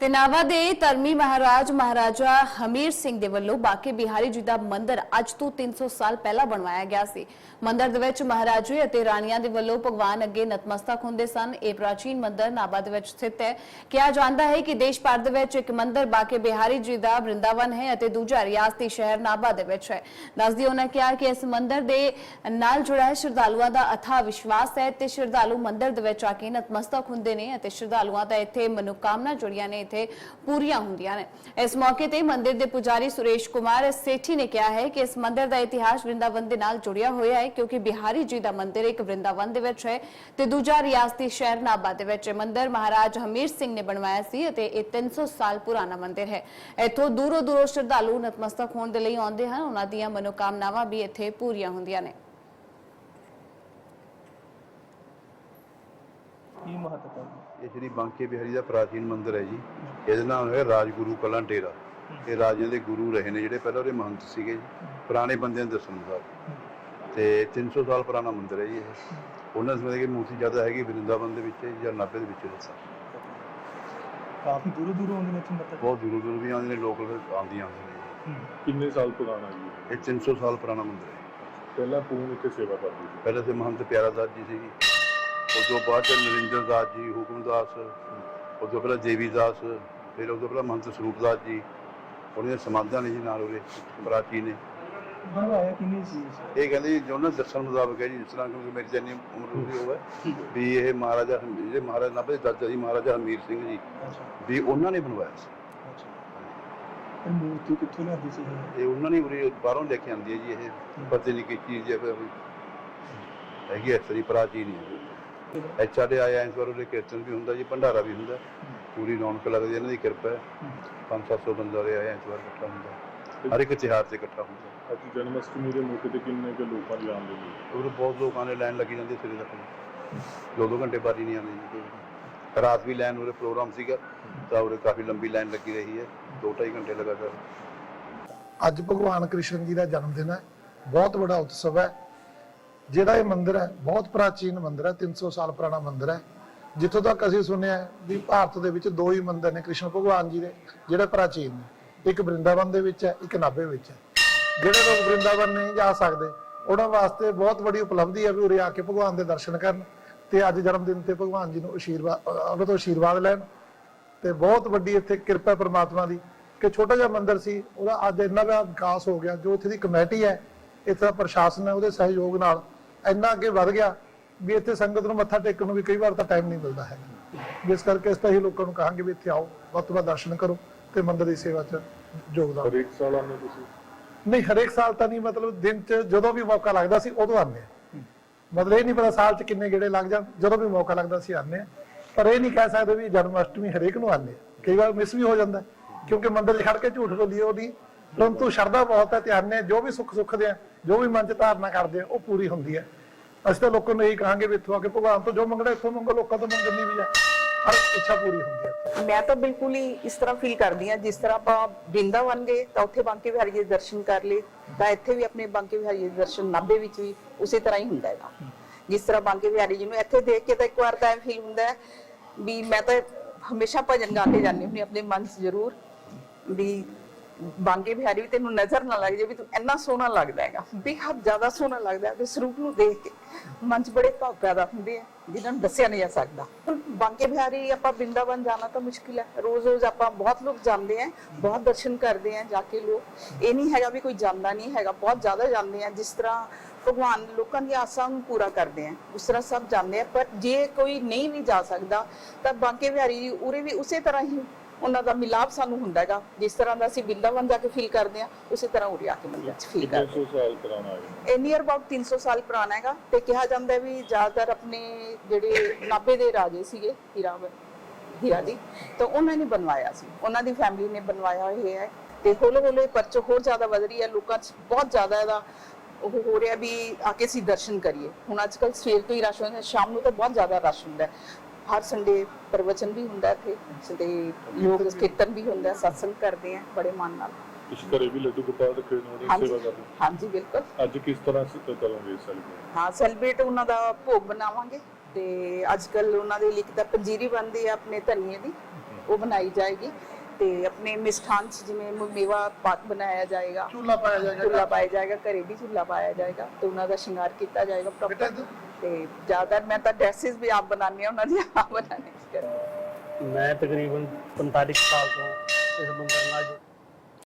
ਤੇ ਨਾਵਾ ਦੇ ਧਰਮੀ ਮਹਾਰਾਜ, ਮਹਾਰਾਜਾ ਹਮੀਰ ਸਿੰਘ ਦੇ ਵੱਲੋਂ ਬਾਕੇ ਬਿਹਾਰੀ ਜੀ ਦਾ ਮੰਦਿਰ ਅੱਜ ਤੋਂ 300 ਸਾਲ ਪਹਿਲਾਂ ਬਣਵਾਇਆ ਗਿਆ ਸੀ। ਮੰਦਿਰ ਦੇ ਵਿੱਚ ਮਹਾਰਾਜੇ ਅਤੇ ਰਾਣੀਆਂ ਦੇ ਵੱਲੋਂ ਭਗਵਾਨ ਅੱਗੇ ਨਤਮਸਤਕ ਹੁੰਦੇ ਸਨ। ਇਹ ਪ੍ਰਾਚੀਨ ਮੰਦਿਰ ਨਾਭਾ ਦੇ ਵਿੱਚ ਸਥਿਤ ਹੈ। ਕਿਹਾ ਜਾਂਦਾ ਹੈ ਕਿ ਦੇਸ਼ ਭਰ ਦੇ ਵਿੱਚ ਇੱਕ ਮੰਦਿਰ ਬਾਕੀ ਬਿਹਾਰੀ ਜੀ ਦਾ ਬ੍ਰਿੰਦਾਵਨ ਹੈ ਅਤੇ ਦੂਜਾ ਰਿਆਸਤੀ ਸ਼ਹਿਰ ਨਾਭਾ ਦੇ ਵਿੱਚ ਹੈ। ਦੱਸਦੀ ਉਹਨਾਂ ਕਿਹਾ ਕਿ ਇਸ ਮੰਦਿਰ ਦੇ ਨਾਲ ਜੁੜਾ ਹੈ ਸ਼ਰਧਾਲੂਆਂ ਦਾ ਅਥਾ ਵਿਸ਼ਵਾਸ ਹੈ ਤੇ ਸ਼ਰਧਾਲੂ ਮੰਦਿਰ ਦੇ ਵਿੱਚ ਆ ਕੇ ਨਤਮਸਤਕ ਹੁੰਦੇ ਨੇ ਅਤੇ ਸ਼ਰਧਾਲੂਆਂ ਦਾ ਇੱਥੇ ਮਨੋਕਾਮਨਾ ਜੁੜੀਆਂ ਨੇ। ਇੱਥੇ ਪੂਰੀਆਂ ਹੁੰਦੀਆਂ ਨੇ। ਇਸ ਮੌਕੇ ਤੇ ਮੰਦਿਰ ਦੇ ਪੁਜਾਰੀ ਸੁਰੇਸ਼ ਕੁਮਾਰ ਸੇਠੀ ਨੇ ਕਿਹਾ ਹੈ ਕਿ ਇਸ ਮੰਦਿਰ ਦਾ ਇਤਿਹਾਸ ਵਰਿੰਦਾਵਨ ਦੇ ਨਾਲ ਜੁੜਿਆ ਹੋਇਆ ਹੈ ਕਿਉਂਕਿ ਬਿਹਾਰੀ ਜੀ ਦਾ ਮੰਦਿਰ ਇੱਕ ਵਰਿੰਦਾਵਨ ਦੇ ਵਿੱਚ ਹੈ ਤੇ ਦੂਜਾ ਰਿਆਸਤੀ ਸ਼ਹਿਰ ਨਾਭਾ ਦੇ ਵਿੱਚ ਹੈ। ਮੰਦਿਰ ਮਹਾਰਾਜ ਹਮੀਰ ਸਿੰਘ ਨੇ ਬਣਵਾਇਆ ਸੀ ਅਤੇ ਇਹ 300 ਸਾਲ ਪੁਰਾਣਾ ਮੰਦਿਰ ਹੈ। ਇੱਥੋਂ ਦੂਰੋਂ ਦੂਰੋਂ ਸ਼ਰਧਾਲੂ ਨਤਮਸਤਕ ਹੋਣ ਦੇ ਲਈ ਆਉਂਦੇ ਹਨ। ਉਹਨਾਂ ਦੀਆਂ ਮਨੋਕਾਮਨਾਵਾਂ ਵੀ ਇੱਥੇ ਪੂਰੀਆਂ ਹੁੰਦੀਆਂ ਨੇ। ਕੀ ਮਹੱਤਤਾ? ਇਹ ਸ਼੍ਰੀ ਬਾਂਕੇ ਬਿਹਾਰੀ ਦਾ ਪ੍ਰਾਚੀਨ ਮੰਦਿਰ ਹੈ ਜੀ। ਇਹਦਾ ਨਾਮ ਹੈ ਰਾਜਗੁਰੂ ਕਲਾਂ ਡੇਰਾ। ਇਹ ਰਾਜਿਆਂ ਦੇ ਗੁਰੂ ਰਹੇ ਨੇ ਜਿਹੜੇ ਪਹਿਲਾਂ ਉਹਦੇ ਮਹੰਤ ਸੀਗੇ ਜੀ। ਪੁਰਾਣੇ ਬੰਦਿਆਂ ਦੇ ਦੱਸਣ ਅਨੁਸਾਰ ਤੇ 300 ਸਾਲ ਪੁਰਾਣਾ ਮੰਦਿਰ ਹੈ ਜੀ ਇਹ। ਉਹਨਾਂ ਸਮੇਂ ਦੀ ਮੂਰਤੀ ਜ਼ਿਆਦਾ ਹੈਗੀ ਵਰਿੰਦਾਵਨ ਦੇ ਵਿੱਚ ਜਾਂ ਨਾਭੇ ਦੇ ਵਿੱਚ ਦੱਸਾਂ। ਕਾਫੀ ਦੂਰੋਂ ਦੂਰੋਂ ਆਉਂਦੇ ਨੇ ਇੱਥੇ ਮੱਥਾ ਬਹੁਤ ਦੂਰੋਂ ਦੂਰੋਂ ਵੀ ਆਉਂਦੇ ਨੇ ਲੋਕ ਆਉਂਦੀਆਂ ਆਉਂਦੇ ਨੇ। ਕਿੰਨੇ ਸਾਲ ਪੁਰਾਣਾ ਜੀ? ਇਹ? ਇਹ 300 ਸਾਲ ਪੁਰਾਣਾ ਮੰਦਿਰ ਹੈ। ਪਹਿਲਾਂ ਪੂਰਨ ਇੱਥੇ ਸੇਵਾ ਕਰਦੀ ਸੀ? ਪਹਿਲਾਂ ਤੇ ਮਹੰਤ ਪਿਆਰਾ ਦਾਸ ਜੀ ਸੀਗੇ। ਉਸ ਤੋਂ ਬਾਅਦ ਚ ਨਰਿੰਦਰ ਦਾਸ ਜੀ ਹੁਕਮਦਾਸ। ਉਸ ਤੋਂ ਪਹਿਲਾਂ ਦੇਵੀ ਦਾਸ। ਫਿਰ ਉਸ ਤੋਂ ਪਹਿਲਾਂ ਮਹੰਤ ਸਰੂਪ ਦਾਸ ਜੀ ਉਹਨਾਂ ਦੇ ਸਮਾਧਾਂ ਨੇ ਜੀ ਨਾਲ ਉਹਦੇ ਪ੍ਰਾਚੀਨ ਨੇ। ਬਣਵਾਇਆ ਕਿੰਨੇ ਸੀ ਇਸ? ਇਹ ਕਹਿੰਦੇ ਜੀ ਜੋ ਉਹਨਾਂ ਦੇ ਦੱਸਣ ਮੁਤਾਬਕ ਹੈ ਜੀ ਜਿਸ ਤਰ੍ਹਾਂ ਕਿ ਮੇਰੀ ਜੰਨੀ ਉਮਰ ਉਹਦੀ ਹੋਵੇ ਵੀ ਇਹ ਮਹਾਰਾਜਾ ਜਿਹੜੇ ਮਹਾਰਾਜਾ ਨਾਭੇ ਦੇ ਦਾਦਾ ਜੀ ਮਹਾਰਾਜਾ ਹਮੀਰ ਸਿੰਘ ਜੀ ਵੀ ਉਹਨਾਂ ਨੇ ਬਣਵਾਇਆ ਸੀ। ਇਹ ਮੂਰਤੀ ਕਿੱਥੋਂ ਲਿਆਂਦੀ ਸੀ ਇਹ? ਇਹ ਉਹਨਾਂ ਨੇ ਉਰੇ ਬਾਹਰੋਂ ਲੈ ਕੇ ਆਂਦੀ ਹੈ ਜੀ ਇਹ ਪਤਾ ਨਹੀਂ ਕੀ ਚੀਜ਼ ਹੈ ਫਿਰ ਹੈਗੀ ਇਸ ਤਰੀ ਪ੍ਰਾਚੀਨ ਹੈ ਆਇਆ ਇਸ ਵਾਰ ਉਹਦੇ ਕੀਰਤਨ ਵੀ ਹੁੰਦਾ ਜੀ ਭੰਡਾਰਾ ਵੀ ਹੁੰਦਾ। ਪੂਰੀ ਰੌਣਕ ਲੱਗਦੀ ਹੈ, ਇਹਨਾਂ ਦੀ ਕਿਰਪਾ ਹੈ। 5-700 ਬੰਦਾ ਦੇ ਆਇਆ ਇਸ ਵਾਰ ਇਕੱਠਾ ਹੁੰਦਾ ਹਰ ਇੱਕ ਤਿਉਹਾਰ ਤੇ ਇਕੱਠਾ ਹੁੰਦਾ ਅੱਜ ਜਨਮ ਅਸ਼ਟਮੀ ਦੇ ਮੌਕੇ ਤੇ ਕਿੰਨੇ ਕੁ ਲੋਕਾਂ ਦੀ ਆਉਂਦੇ ਨੇ ਉਰੇ ਬਹੁਤ ਲੋਕਾਂ ਨੇ ਲਾਈਨ ਲੱਗੀ ਜਾਂਦੀ ਸਵੇਰੇ ਤੱਕ। ਦੋ ਦੋ ਘੰਟੇ ਬਾਅਦ ਹੀ ਨਹੀਂ ਆਉਂਦੇ ਜੀ। ਕੋਈ। ਰਾਤ ਵੀ ਲਾਈਨ ਉਰੇ ਪ੍ਰੋਗਰਾਮ ਸੀਗਾ ਤਾਂ ਉਰੇ ਕਾਫੀ ਲੰਬੀ ਲਾਈਨ ਲੱਗੀ ਰਹੀ ਹੈ। ਦੋ ਢਾਈ ਘੰਟੇ ਲਗਾਤਾਰ। ਅੱਜ ਭਗਵਾਨ ਕ੍ਰਿਸ਼ਨ ਜੀ ਦਾ ਜਨਮ ਦਿਨ ਹੈ। ਬਹੁਤ ਵੱਡਾ ਉਤਸਵ ਹੈ। ਜਿਹੜਾ ਇਹ ਮੰਦਿਰ ਹੈ ਬਹੁਤ ਪ੍ਰਾਚੀਨ ਮੰਦਿਰ ਹੈ 300 ਸਾਲ ਪੁਰਾਣਾ ਮੰਦਿਰ ਹੈ। ਜਿੱਥੋਂ ਤੱਕ ਅਸੀਂ ਸੁਣਿਆ ਵੀ ਭਾਰਤ ਦੇ ਵਿੱਚ ਦੋ ਹੀ ਮੰਦਿਰ ਨੇ ਕ੍ਰਿਸ਼ਨ ਭਗਵਾਨ ਜੀ ਦੇ ਜਿਹੜੇ ਪ੍ਰਾਚੀਨ ਨੇ ਇੱਕ ਬ੍ਰਿੰਦਾਵਨ ਦੇ ਵਿੱਚ ਹੈ ਇੱਕ ਨਾਭੇ ਵਿੱਚ ਹੈ। ਜਿਹੜੇ ਲੋਕ ਬ੍ਰਿੰਦਾਵਨ ਨਹੀਂ ਜਾ ਸਕਦੇ ਉਹਨਾਂ ਵਾਸਤੇ ਬਹੁਤ ਵੱਡੀ ਉਪਲਬਧੀ ਹੈ ਵੀ ਉਰੇ ਆ ਕੇ ਭਗਵਾਨ ਦੇ ਦਰਸ਼ਨ ਕਰਨ ਤੇ ਅੱਜ ਜਨਮ ਦਿਨ ਤੇ ਭਗਵਾਨ ਜੀ ਨੂੰ ਆਸ਼ੀਰਵਾਦ ਅ, ਉਹਨਾਂ ਤੋਂ ਆਸ਼ੀਰਵਾਦ ਲੈਣ। ਤੇ ਬਹੁਤ ਵੱਡੀ ਇੱਥੇ ਕਿਰਪਾ ਪ੍ਰਮਾਤਮਾ ਦੀ ਕਿ ਛੋਟਾ ਜਿਹਾ ਮੰਦਿਰ ਸੀ ਉਹਦਾ ਅੱਜ ਇੰਨਾ ਦਾ ਵਿਕਾਸ ਹੋ ਗਿਆ ਜੋ ਇੱਥੇ ਦੀ ਕਮੇਟੀ ਹੈ ਇੱਥੇ ਦਾ ਪ੍ਰਸ਼ਾਸਨ ਹੈ ਉਹਦੇ ਸਹਿਯੋਗ ਨਾਲ ਇੰਨਾ ਅੱਗੇ ਵੱਧ ਗਿਆ। ਵੀ ਇੱਥੇ ਸੰਗਤ ਨੂੰ ਮੱਥਾ ਟੇਕਣ ਨੂੰ ਵੀ ਕਈ ਵਾਰ ਤਾਂ ਟਾਈਮ ਨਹੀਂ ਮਿਲਦਾ ਹੈ ਜਿਸ ਕਰਕੇ ਇਸ ਤਾਂ ਹੀ ਲੋਕਾਂ ਨੂੰ ਕਹਾਂਗੇ ਵੀ ਇੱਥੇ ਆਓ ਵੱਧ ਤੋਂ ਵੱਧ ਦਰਸ਼ਨ ਕਰੋ ਤੇ ਮੰਦਿਰ ਦੀ ਸੇਵਾ 'ਚ ਯੋਗਦਾਨ ਹਰੇਕ ਸਾਲ ਆਉਂਦੇ ਤੁਸੀਂ? ਨਹੀਂ ਹਰੇਕ ਸਾਲ ਤਾਂ ਨਹੀਂ ਮਤਲਬ ਦਿਨ 'ਚ ਜਦੋਂ ਵੀ ਮੌਕਾ ਲੱਗਦਾ ਸੀ ਉਦੋਂ ਆਉਂਦੇ ਮਤਲਬ ਇਹ ਨਹੀਂ ਪਤਾ ਸਾਲ 'ਚ ਕਿੰਨੇ ਗੇੜੇ ਲੱਗ ਜਾਣ ਜਦੋਂ ਵੀ ਮੌਕਾ ਲੱਗਦਾ ਸੀ ਆਉਂਦੇ ਪਰ ਇਹ ਨਹੀਂ ਕਹਿ ਸਕਦੇ ਵੀ ਜਨਮ ਅਸ਼ਟਮੀ ਹਰੇਕ ਨੂੰ ਆਉਂਦੇ ਕਈ ਵਾਰ ਮਿਸ ਵੀ ਹੋ ਜਾਂਦਾ ਕਿਉਂਕਿ ਮੰਦਿਰ 'ਚ ਖੜ ਕੇ ਝੂਠ ਬੋਲੀਏ ਉਹਦੀ। ਪਰੰਤੂ ਸ਼ਰਧਾ ਬਹੁਤ ਹੈ ਤੇ ਆਉਂਦੇ ਆ ਜੋ ਵੀ ਸੁੱਖ ਸੁੱਖਦੇ ਆ ਜੋ ਵੀ ਮਨ 'ਚ ਧਾਰਨਾ ਕਰਦੇ ਆ ਉਹ ਪੂਰੀ ਹੁੰਦੀ ਹੈ। ਅਸੀਂ ਤਾਂ ਲੋਕਾਂ ਨੂੰ ਇਹੀ ਕਹਾਂਗੇ ਵੀ ਇੱਥੋਂ ਆ ਕੇ ਭਗਵਾਨ ਤੋਂ ਜੋ ਮੰਗਣਾ, ਇੱਥੋਂ ਮੰਗੋ, ਲੋਕਾਂ ਤੋਂ ਮੰਗਣ ਵੀ ਹੈ ਹਰ ਇੱਛਾ ਪੂਰੀ ਹੁੰਦੀ ਹੈ ਮੈਂ ਤਾਂ ਬਿਲਕੁਲ ਹੀ ਇਸ ਤਰ੍ਹਾਂ ਫੀਲ ਕਰਦੀ ਹਾਂ, ਜਿਸ ਤਰ੍ਹਾਂ ਆਪਾਂ ਬ੍ਰਿੰਦਾਵਨ ਗਏ, ਤਾਂ ਉੱਥੇ ਬਾਂਕੇ ਬਿਹਾਰੀ ਦੇ ਦਰਸ਼ਨ ਕਰ ਲਏ, ਤਾਂ ਇੱਥੇ ਵੀ ਆਪਣੇ ਬਾਂਕੇ ਬਿਹਾਰੀ ਦੇ ਦਰਸ਼ਨ ਨਾਭੇ ਵਿੱਚ ਵੀ ਉਸੇ ਤਰ੍ਹਾਂ ਹੀ ਹੁੰਦਾ ਹੈਗਾ। ਜਿਸ ਤਰ੍ਹਾਂ ਬਾਂਕੇ ਬਿਹਾਰੀ ਜੀ ਨੂੰ ਇੱਥੇ ਦੇਖ ਕੇ ਤਾਂ ਇੱਕ ਵਾਰ ਤਾਂ ਫੀਲ ਹੁੰਦਾ ਹੈ ਵੀ ਮੈਂ ਤਾਂ ਹਮੇਸ਼ਾ ਭਜਨ ਗਾ ਕੇ ਜਾਂਦੀ ਹੁੰਦੀ ਆਪਣੇ ਮਨ 'ਚ ਜ਼ਰੂਰ, ਵੀ ਬਾਂਕੇ ਬਿਹਾਰੀ ਵੀ ਤੈਨੂੰ ਨਜ਼ਰ ਨਾ ਲੱਗ ਜੇ ਵੀ ਤੂੰ ਇੰਨਾ ਸੋਹਣਾ ਲੱਗਦਾ ਹੈਗਾ। ਬੇਹੱਦ ਜ਼ਿਆਦਾ ਸੋਹਣਾ ਲੱਗਦਾ ਹੈ। ਇਸ ਰੂਪ ਨੂੰ ਦੇਖ ਕੇ ਮਨ 'ਚ ਬੜੇ ਭਾਵ ਪੈਦਾ ਹੁੰਦੇ ਆ, ਜਿਨ੍ਹਾਂ ਨੂੰ ਦੱਸਿਆ ਨਹੀਂ ਜਾ ਸਕਦਾ। ਹੁਣ ਬਾਂਕੇ ਬਿਹਾਰੀ ਆਪਾਂ ਬ੍ਰਿੰਦਾਵਨ ਜਾਣਾ ਤਾਂ ਮੁਸ਼ਕਿਲ ਹੈ। ਰੋਜ਼-ਰੋਜ਼ ਆਪਾਂ ਬਹੁਤ ਲੋਕ ਜਾਂਦੇ ਆ, ਬਹੁਤ ਦਰਸ਼ਨ ਕਰਦੇ ਆ ਜਾ ਕੇ ਲੋਕ। ਇਹ ਨਹੀਂ ਹੈਗਾ ਵੀ ਕੋਈ ਜਾਂਦਾ ਨਹੀਂ ਹੈਗਾ, ਬਹੁਤ ਜ਼ਿਆਦਾ ਜਾਂਦੇ ਆ। ਜਿਸ ਤਰ੍ਹਾਂ ਭਗਵਾਨ ਲੋਕਾਂ ਦੀ ਆਸਾਂ ਨੂੰ ਪੂਰਾ ਕਰਦੇ ਆ, ਉਸ ਤਰ੍ਹਾਂ ਸਭ ਜਾਂਦੇ ਆ। ਪਰ ਜੇ ਕੋਈ ਨਹੀਂ ਵੀ ਜਾ ਸਕਦਾ, ਤਾਂ ਬਾਂਕੇ ਬਿਹਾਰੀ ਉਰੇ ਵੀ ਉਸੇ ਤਰ੍ਹਾਂ ਹੀ ਉਹਨਾਂ ਦਾ ਮਿਲਾਪ ਸਾਨੂੰ ਹੁੰਦਾ ਹੈਗਾ। ਜਿਸ ਤਰ੍ਹਾਂ ਦਾ ਅਸੀਂ ਬਿੰਦਾਵਨ ਜਾ ਕੇ ਫੀਲ ਕਰਦੇ ਆ ਉਸੇ ਤਰ੍ਹਾਂ ਉਰੇ ਆ ਕੇ ਮੰਦਰ 'ਚ ਫੀਲ ਕਰਦੇ 300 ਸਾਲ ਪੁਰਾਣਾ ਹੈ? ਇਹ ਨੀਅਰ ਅਬਾਊਟ 300 ਸਾਲ ਪੁਰਾਣਾ ਹੈਗਾ ਤੇ ਕਿਹਾ ਜਾਂਦਾ ਹੈ ਵੀ ਜ਼ਿਆਦਾਤਰ ਆਪਣੇ ਜਿਹੜੇ ਨਾਭੇ ਦੇ ਰਾਜੇ ਸੀਗੇ ਹੀਰਾਵਰ ਹੀਰਾ ਜੀ ਤਾਂ ਉਹਨਾਂ ਨੇ ਬਣਵਾਇਆ ਸੀ। ਉਹਨਾਂ ਦੀ ਫੈਮਿਲੀ ਨੇ ਬਣਵਾਇਆ ਹੋਇਆ ਹੈ ਤੇ ਹੌਲੇ ਹੌਲੇ ਪਰਚ ਹੋਰ ਜ਼ਿਆਦਾ ਵਧ ਰਹੀ ਹੈ। ਲੋਕਾਂ 'ਚ ਬਹੁਤ ਜ਼ਿਆਦਾ ਇਹਦਾ ਉਹ ਹੋ ਰਿਹਾ ਵੀ ਆ ਕੇ ਅਸੀਂ ਦਰਸ਼ਨ ਕਰੀਏ। ਹੁਣ ਅੱਜ ਕੱਲ ਸਵੇਰ ਤੋਂ ਹੀ ਰਸ਼ ਹੁੰਦਾ ਹੈ, ਸ਼ਾਮ ਨੂੰ ਤਾਂ ਬਹੁਤ ਜ਼ਿਆਦਾ ਰਸ਼ ਹੁੰਦਾ ਹੈ। ਹਰ ਸੰਡੇ ਪ੍ਰਵਚਨ ਵੀ ਹੁੰਦਾ ਇੱਥੇ ਤੇ ਲੋਕ ਕੀਰਤਨ ਵੀ ਹੁੰਦਾ ਸਤਸੰਗ ਕਰਦੇ ਆ ਬੜੇ ਮਨ ਨਾਲ। ਇਸ ਘਰੇ ਵੀ ਲੱਡੂ ਗੋਪਾਲ ਰੱਖੇ ਨੇ ਉਹਦੀ ਹਾਂਜੀ। ਸੇਵਾ ਕਰਦੇ ਹਾਂਜੀ ਬਿਲਕੁਲ। ਅੱਜ ਕਿਸ ਤਰ੍ਹਾਂ ਸ- ਕਰੋਗੇ ਸੈਲੀਬ੍ਰੇਟ ਹਾਂ ਸੈਲੀਬ੍ਰੇਟ ਉਹਨਾਂ ਦਾ ਭੋਗ ਬਣਾਵਾਂਗੇ ਤੇ ਅੱਜ ਕੱਲ ਉਹਨਾਂ ਦੇ ਲਈ ਇੱਕ ਤਾਂ ਪੰਜੀਰੀ ਬਣਦੀ ਹੈ ਆਪਣੇ ਧਨੀਏ ਦੀ ਉਹ ਬਣਾਈ ਜਾਏਗੀ ਤੇ ਆਪਣੇ ਮਿਸਠਾਨ ਚ ਜਿਵੇਂ ਮੇਵਾ ਪਾਕ ਬਣਾਇਆ ਜਾਏਗਾ। ਚੂਲਾ ਪਾਇਆ ਜਾਏਗਾ। ਚੁੱਲਾ ਪਾਇਆ ਜਾਏਗਾ ਘਰੇ ਵੀ ਚੁੱਲਾ ਪਾਇਆ ਜਾਏਗਾ ਤੇ ਉਹਨਾਂ ਦਾ ਸ਼ਿੰਗਾਰ ਕੀਤਾ ਜਾਏਗਾ ਬੇਟਾ ਪ੍ਰੋਪਰ। ਤੇ ਜ਼ਿਆਦਾ ਮੈਂ ਤਾਂ ਡਰੈਸਸ ਵੀ ਆਪ ਬਣਾਉਂਦੀ ਹਾਂ, ਉਹਨਾਂ ਦੀ ਆਪ ਬਣਾਉਣੀ ਕਰਦੀ ਹਾਂ। ਮੈਂ ਤਕਰੀਬਨ 45 ਸਾਲ ਤੋਂ ਇਸ ਮੰਦਰ ਨਾਲ ਜੁ-